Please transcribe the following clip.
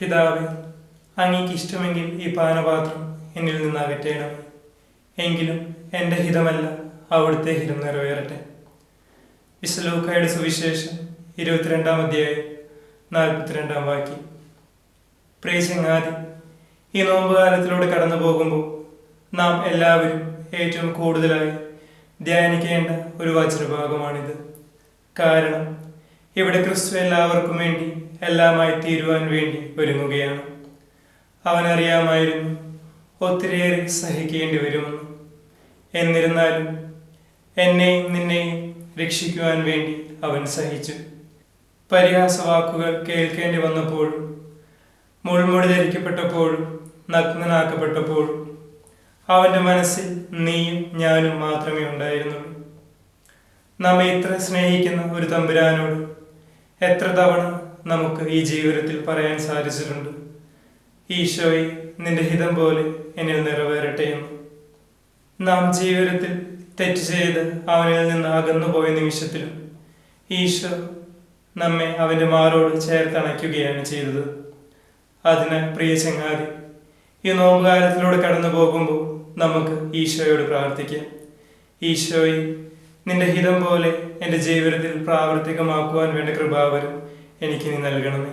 പിതാവേ അങ്ങേക്ക് ഇഷ്ടമെങ്കിൽ ഈ പാനപാത്രം എന്നിൽ നിന്ന് അകറ്റേണം എങ്കിലും എന്റെ ഹിതമല്ല അവിടുത്തെ ഹിതം നിറവേറട്ടെ. വിശ്വലോക്കായുടെ സുവിശേഷം ഇരുപത്തിരണ്ടാം അധ്യായം നാൽപ്പത്തിരണ്ടാം വാക്യം. പ്രിയ ചങ്ങാതി ഈ നോമ്പുകാലത്തിലൂടെ കടന്നു പോകുമ്പോൾ നാം എല്ലാവരും ഏറ്റവും കൂടുതലായി ധ്യാനിക്കേണ്ട ഒരു വചനഭാഗമാണിത്. കാരണം ഇവിടെ ക്രിസ്തു എല്ലാവർക്കും വേണ്ടി എല്ലാമായി തീരുവാൻ വേണ്ടി ഒരുങ്ങുകയാണ്. അവനറിയാമായിരുന്നു ഒത്തിരിയേറെ സഹിക്കേണ്ടി വരുമെന്ന്. എന്നിരുന്നാലും എന്നെയും നിന്നെയും രക്ഷിക്കുവാൻ വേണ്ടി അവൻ സഹിച്ചു. പരിഹാസവാക്കുകൾ കേൾക്കേണ്ടി വന്നപ്പോഴും മുൾമുടി ധരിക്കപ്പെട്ടപ്പോഴും നഗ്നനാക്കപ്പെട്ടപ്പോഴും അവന്റെ മനസ്സിൽ നീയും ഞാനും മാത്രമേ ഉണ്ടായിരുന്നുള്ളൂ. നമ്മെ ഇത്ര സ്നേഹിക്കുന്ന ഒരു തമ്പുരാനോട് എത്ര തവണ നമുക്ക് ഈ ജീവിതത്തിൽ പറയാൻ സാധിച്ചിട്ടുണ്ട്? ഈശോയെ നിന്റെ ഹിതം പോലെ എന്നിൽ നിറവേറട്ടെ എന്ന്. നാം ജീവിതത്തിൽ തെറ്റ് ചെയ്ത് അവനിൽ നിന്ന് അകന്നുപോയ നിമിഷത്തിലും ഈശോ നമ്മെ അവന്റെ മാറോട് ചേർത്തണയ്ക്കുകയാണ് ചെയ്തത്. അതിനാൽ പ്രിയ ചങ്ങാതി ഈ നോമ്പുകാലത്തിലൂടെ കടന്നു പോകുമ്പോൾ നമുക്ക് ഈശോയോട് പ്രാർത്ഥിക്കാം. ഈശോയെ നിന്റെ ഹിതം പോലെ എന്റെ ജീവിതത്തിൽ പ്രാവർത്തികമാക്കുവാൻ വേണ്ട കൃപാവരം എനിക്ക് നീ നൽകണമേ.